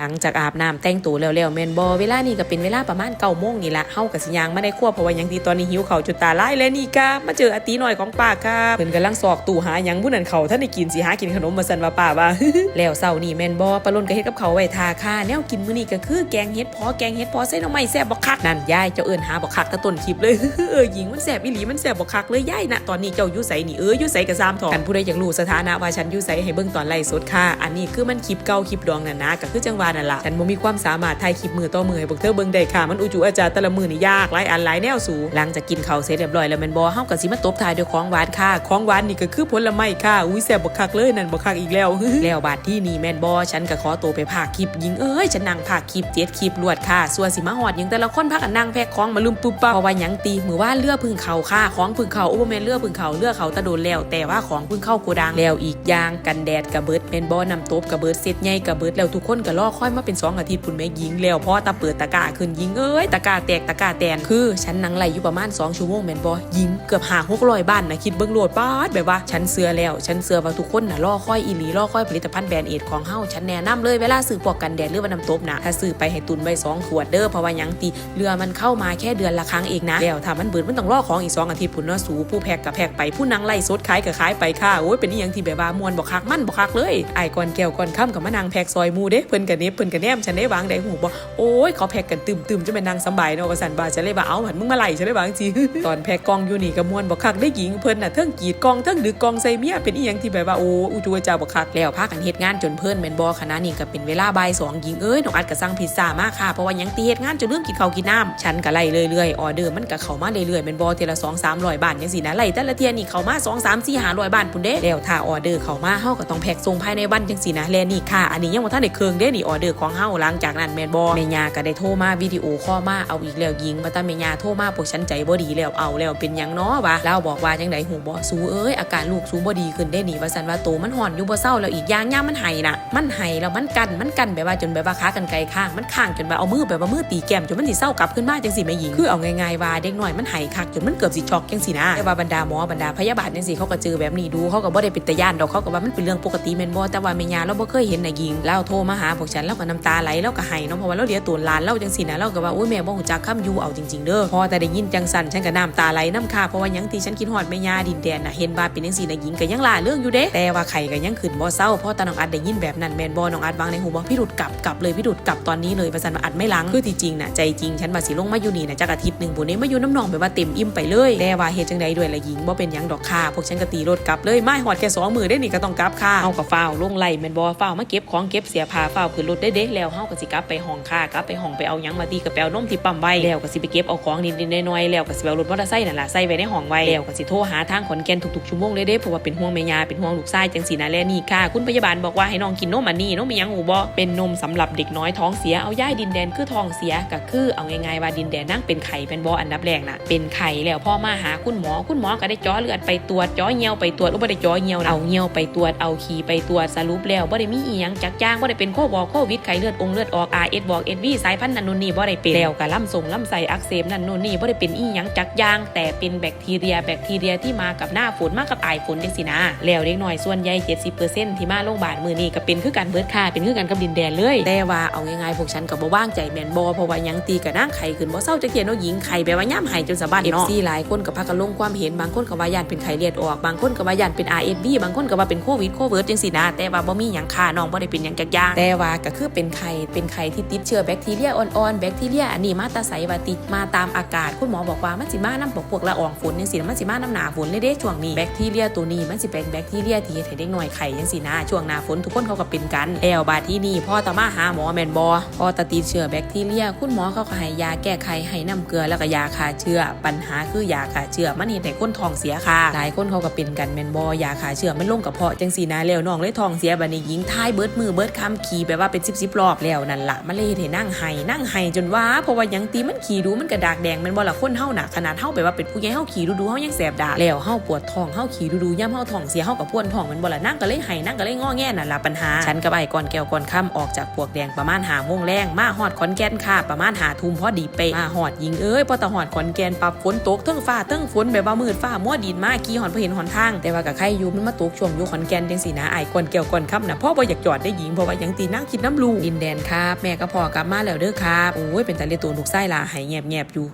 หลังจากอาบน้ำแต่งตัวแล้วๆแมนบอเวลานี่ก็เป็นเวลาประมาณเก้าโมงนี่ละเฮากับสิยางไม่ได้ควบเพราะว่ายังดีตอนนี้หิวเข่าจุดตาไลายแล้วนี่ครับมาเจออาตีหน่อยของป้าครับเพิ่นกำลังสอกตู่หายังผู้นั้นเขาท่านได้กินสิหากินขนมมาสันว่าป้าว่าแล้วเศร้านี่แมนบอปลาลุนก็เฮ็ดกับเขาไว้ทาค่าแนวกินมื้อนี้ก็คือแกงเฮ็ดพอแกงเฮ็ดพอใส่หน่อไม้แซ่บบ่คักนั่นยายเจ้าเอิ้นหาบ่คักตะต้นคลิปเลยเออหญิงมันแซ่บอีหลีมันแซ่บบ่คักเลยยายน่ะตอนนี้เจ้าอยู่ไสนี่เอออยู่ไสก็ซ้ำถอกันผู้ใดอยากรู้สถานะว่าฉันอยู่ไสให้เบิ่งตอนไลฟ์สดค่ะอันนี้คือมันคลิปเก่าคลิปดองน่ะนะก็คือจังหวะานั่นละฉันบ่มีความสามารถถ่ายคลิปมือต่อมือให้พวกเธอเบิ่งได้ค่ะ มันอุจุอาจารย์แต่ละมือนี่ยากหลายอันหลายแนวสูหลังจากกินข้าวเสร็จเรียบร้อยแล้วแม่นบ่เฮาก็สิมาตบท้ายด้วยของหวานค่ะของหวานนี่ก็คือผลไม้ค่ะอุ้ยแซ่บบ่คักเลยนั่นบ่คักอีกแล้วแล้วบาดที่นี่แม่นบ่ฉันก็ขอตัวไปพากคลิปยิงเอ้ยฉันนั่งพากคลิปเจ็ดคลิปรวดค่ะส่วนสิมาฮอดยังแต่ละคนพักกันนั่งแพ็คของมาลืมปุ๊บปั๊บเพราะว่าหยังตีมือว่าเรือพึ่งเขาค่ะของพึ่งเขาโอุปแม่นเรือพึ่งเขาเรือเขาตะโดนแล้ว แต่ว่าของพึ่งเข้าโกดังแล้วอีกอย่างกันแดดกระเบิดแม่นบ่นำตบกระเบิดเสร็จใหญ่กระเบิดแล้วทุกคนก็รอค่อยมาเป็นสองอาทิตย์พุ่นแม่ยิงแล้วเพอตาเปิดตะกาขึ้นยิงเอ้ยตะกาแตกตะกาแตนคือฉันนั่งไล่อยู่ประมาณ2ชั่วโมงแมนบ่ยิงเกือบหา600บ้านนะคิดเบิ่งโลดป้าดแบบว่าฉันเสือแล้วฉันเสือว่าทุกคนน่ะรอค่อยอีหลีรอค่อยผลิตภัณฑ์แบรนด์เอทของเฮาฉันแนะนำเลยเวลาซื้อพวกกันแดดหรือว่าน้ำตบนะถ้าซื้อไปให้ตุนไว้สองขวดเด้อเพราะว่ายังตีเรือมันเข้ามาแค่เดือนละครั้งเองนะแล้วถ้ามันเบิดมันต้องรอของอีกสองอาทิตย์พุ่นเนาะสูผู้แพกกับแพกไปผู้นั่งไล่สดขายกับขายไปค่ะโอ้ยเป็นอีหยังที่แบบว่ามวนบ่คักมันบ่คักเลยไอ้ายก่อนแก้วก่อนค่ำกับมานางแพกซอยมูเด้เพิ่นกับเน็บเพิ่นกับแนมฉันได้วางได้หูบ่โอ้ยเขาแพ็กกันตึมๆจะเป็นนางสบายเนาะว่าสันบาฉันเลยว่าเอาหันมึงมาไล่ฉันเลยบาจังจีตอนแพ็กกองอยู่นี่ก็ม่วนบ่คักได้หญิงเพิ่นน่ะเทิงกีดกองเทิงดึกกองใส่เมียเป็นอีหยังที่แบบว่าโอ้อุจูเจ้าบ่คักแล้วพากันเฮ็ดงานจนเพิ่นแม่นบ่คณะนี้ก็เป็นเวลาบ่ายสองหญิงเอ้ยน้องอัดก็สั่งพิซซ่ามาค่ะเพราะว่ายังตีเฮ็ดงานจนลืมกินข้าวกินน้ำฉันก็ไล่เรื่อยๆออเดอร์มันก็เข้ามาเรื่อยๆแม่นบ่เทียละ2 300บาทจังซี่นะไล่แต่ละเที่ยนี่เข้ามา2 3 4 500บาทพุ่นเด้แล้วถ้าออเดอร์เข้ามาเฮาก็ต้องแพ็คส่งภายในวันจังซี่นะแลนี่ค่ะอันนี้ยังบ่ทันได้เครื่องเด้นี่ออเดอร์ของเฮาหลังจากนั้นแม่บ่แม่ย่าก็ได้โทรมาวิดีโอคอมาเอาอีกแล้วยิงมาตาแม่ย่าโทรมาพวกฉันใจบ่ดีแล้วเอาแล้วเป็นยังเนาะวะแล้วบอกว่าจังไดหูบ่สูเอ้ยอาการลูกสูบ่ดีขึ้นได้หนีว่าซั่นว่าโตมันห่อนอยู่บ่เศร้าแล้วอีกอย่างย่ามมันไห้น่ะ มันไห้แล้วมันกันมันกันแบบว่าจนแบบว่าขากันไกลข้างมันข้างจนแบบเอามือแบบว่ามือตีแก้มจนมันสิเศร้ากลับขึ้นมาจังสิแม่หญิงคือเอาง่ายๆว่าเด็กน้อยมันไห้คักจนมันเกือบสิช็อกจังสินะแต่ว่าบรรดาหมอบรรดาพยาบาลจังสิเขาก็เจอแบบนี้ดูเขาก็บ่ได้เป็นตาย่านดอกเขาก็ว่ามันเป็นเรื่องปกติแม่นบ่แต่ว่าแม่ยาเราบ่เคยเห็นน่ะหญิงแล้วโทรมาหาพวกฉันแล้วก็น้ำตาไหลแล้วก็ไห้เนาะเพราะว่าเราเดียตัวหลานเราจังสินะเราก็ว่าโอ้ยแม่บ่ฮู้จักคำอยู่เอาจริงๆเด้อพอแต่ได้ยินจังสันฉันก็น้ำตาไหลน้ำคาเพราะว่ายังที่ฉันคิดฮอดแม่ย่าดินแดนน่ะเห็นว่าเป็นจังซี่นะหญิงก็ยังล่าเรื่องอยู่เด้แต่ว่าไข่ก็ยังขึ้นบ่เศร้าเพราะตาน้องอัดได้ยินแบบนั้นแม่นบ่น้องอัดวางในหูบ่พี่ดุดกลับกลับเลยพี่ดุดกลับตอนนี้เลยประสันว่าอัดไม่ล้างคือที่จริงน่ะใจจริงฉันว่าสิลงมาอยู่นี่น่ะจักอาทิตย์นึงพุ่นนี้มาอยู่น้ำนองแบบว่าเต็มอิ่มไปเลยแต่ว่าเฮ็ดจังใดด้วยละหญิงบ่เป็นหยังดอกค่ะพวกฉันก็ตีรถกลับเลยไม่ฮอดแค่สองมือได้นี่ก็ต้องกลับค่ะเฮาก็ฟ้าวลงไล่แม่นบ่ฟ้าวมาเก็บของเก็บเสียผ้าฟ้าวขึ้นรถได้เด้แล้วเฮาก็สิกลับไปห้องค่ะกลับไปห้องไปเอายังมาตีกับแปวนมที่ปั๊มไว้แล้วก็สิไปเก็บเอาของนิดๆหน่อยๆแล้วก็สิเอารถมอเตอร์ไซค์นั่นล่ะใส่ไว้ในห้องไว้แล้วก็สิโทรหาทางขอนแก่นทุกๆชั่วโมงเลยเด้เพราะว่าเป็นห่วงแม่ยาเป็นห่วงลูกชายจังสีนะแลนี่ค่ะ คุณพยาบาลบอกว่าให้น้องกินนมอันนี้นมมียังหูบ่เป็นนมสำหรับเด็กน้อยท้องเสียเอาย่ายดินแดนคือท้องเสียก็คือเอาง่ายๆว่าดินแดนนั่งเป็นไข่เป็นบ่อันดับแรกน่ะเป็นไข่แล้วพ่อมาหาคุณหมอคุณหมอก็ได้จ่อเลือดไปตรวจจ่อเหี่ยวไปตรวจอุบ่ได้จ่อเหี่ยวเอาเหี่ยวไปตรวจเอาขี้ไปตรวจสรุปแล้วบ่ได้มีอีหยังจักจ้างบ่ได้เป็นโควอโควิดไข้เลือดองค์เลือดออก RS บอก SV สายพันธุ์นันนู่นนี่บ่ได้เป็นแล้วก็ลำทรงลำไส้อักเสบนั่นนู่นนี่บ่ได้เป็นอีหยังจักอย่าง แต่เป็นแบคทีเรียแบคทีเรียที่มากับหน้าฝนมากับอายฝนจังซี่นะแล้วเด็กน้อยส่วนใหญ่70%ที่มาโรงพยาบาลมื้อนี้ก็เป็นคือกันเบิดค่ะเป็นคือกันกับดินแดนเลยแต่ว่าเอาง่ายๆพวกฉันก็บ่ว่างใจแม่นบ่เพราะว่าหยังตีกับนางไข่ขึ้นบ่เศร้าจักเทียเนาะหญิงไข่แบบว่าย่ํไห้จนสะบัดเนาะ FC หลายคนก็พากันลงความเห็นบางคนก็ว่าย่านเป็นไข้เลือดออกบางคนก็ว่าย่านเป็น RSV บางคนก็ว่าเป็นโควิดโควิดจังซี่นะแต่ว่าบ่มีหยังค่าน้องบ่ได้เป็นหยังจักอย่างแต่ว่าก็คือเป็นไข้เป็นไข้ที่ติดเชื้อแบคทีเรียอ่อนๆแบคทีเรียอันนี้มาตาไสวาติดมาตามอากาศ คุณหมอบอกว่ามันสิมานํพวกละอองฝนจังซี่นะมันสิมานํหนาฝนเลยเด้ช่วงนี้แบคทีเรียตัวนี้มันสิเป็นแบคทีเรียที่เฮ็ดให้เด็กน้อยไข้จังซี่นะช่วงหน้าฝนทุกคนเขาก็เป็นกันแล้วบาดที่นี่พ่อตามาหาหมอแมนบ่พอตาติดเชื้อแบคทีเรีย คุณหมอเขาก็ให้ยาแก้ไขให้น้ำเกลือแล้วก็ยาฆ่าเชื้อปัญหาคือยาฆ่าเชื้อมันเฮ็ดให้คนท้องเสียค่ะหลายคนเขาก็เป็นกันแมนบ่ยาฆ่าเชื้อมันลงกระเพาะจังซี่นะแล้วน้องเลยท้องเสียบัดนี้หญิงทายเบิดมือเบิดคำขี่แบบว่าเปน10 10รอบแล้วนั่นละมันเลยเฮ็ดให้นั่งไห้นั่งไห้จนว่าเพราะว่ายังตีมันขี่ดูมันกระดากแดงม่นบ่ละคนเฮาหน่ะขนาดเฮาแบบว่าเป็นผู้ใหญ่เฮาขี่ดูๆเฮายังแสบดาแล้วเฮาปวดท้องเฮาขี่ดูๆย่ำเฮาท้องเสียเฮากับปวดท้องม่นบ่ละนั่งก็เลยไห้นั่งก็เลยง้อแง่นั่นละปัญหาฉันกับไอ้ก่อนแก้วก่อนค่ำออกจากปวกแดงประมาณหาโมงแรงมาฮอดขอนแก่นค่ะประมาณหาทุ่มพอดีเป๊ะมาฮอดยิงเอ้ยพอตะฮอดขอนแก่นปับฝนตกเทั้งฟ้าเทั้งฝนแบบว่ามืดฟ้ามัวดินมากี่หอนพอเห็นหอนทางแต่ว่ากับใครอยู่มันมาตกช่วงอยู่ขอนแก่นจังสินะไอ้ก่อนแก้วก่อนค่ำนะพ่อบ่อยากจอดได้หญิงเพราะว่ายังตีนั่งคิดนน้ำลูกดินแดนครับ แม่ก็พอกลับมาแล้วเด้อครับ โอ้ยเป็นแต่เลียตัวลูกไส้ล่ะให้แงบอยู่